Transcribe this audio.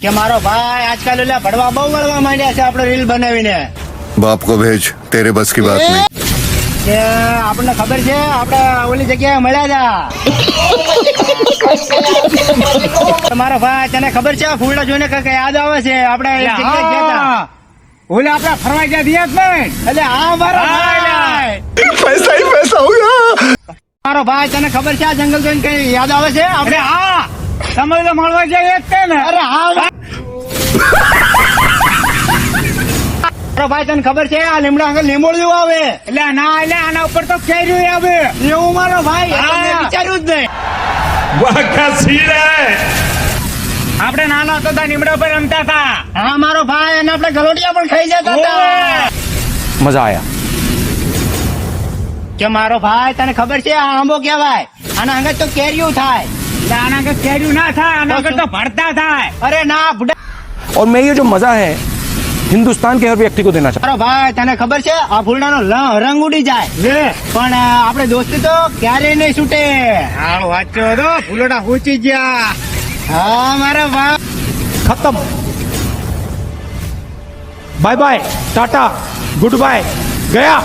કે મારો ભાઈ આજકાલ એટલે ભડવા બહુ વળવા માંડ્યા છે આપણે રીલ બનાવીને. બાપ કો ભેજ તેરે બસ કી બાત નહીં. કે આપણને ખબર છે આપણે ઓલી જગ્યાએ મળ્યા હતા તમારો ભાઈ તને ખબર છે ફૂલડા જોઈને કઈ યાદ આવે છે? આપણે જગ્યાએ ગયા હતા ઓલે આપડા ફરવા ગયા દિયા પણ એટલે આ મારો પૈસા પૈસા મારો ભાઈ તને ખબર છે આ જંગલ જોઈને કઈ યાદ આવે છે? આપણે હા. સમય મળવા જઈએ જ ને. અરે હા ભાઈ તને ખબર છે આ લીમડા આગળ લીમોડ્યું આવે? એટલે ના એટલે આના ઉપર તો ખેર્યું આવે. એવું મારો ભાઈ વિચાર્યું જ નહીં. આપણે નાના હતા લીમડા પર રમતા હતા હા મારો ભાઈ અને આપણે ગલોડિયા પણ ખાઈ જતા હતા મજા આયા. કે મારો ભાઈ તને ખબર છે આ આંબો કેવાય આના આગળ તો કેરીયું થાય. એટલે આના આગળ કેર્યું ના થાય આના આગળ તો ભરતા થાય અરે ના બુડા और मैं ये जो મજા है हिंदुस्तान के हर व्यक्ति को देना चाहता મારો ભાઈ તને ખબર છે આ ફૂલડાનો લ- રંગ ઉડી જાય લે પણ અ, આપણે દોસ્તી તો ક્યારેય નહીં છૂટે હાલ વાંચો તો ફૂલોડા પૂછી ગયા હા મારા ભાઈ हूं खत्म bye bye tata good bye गया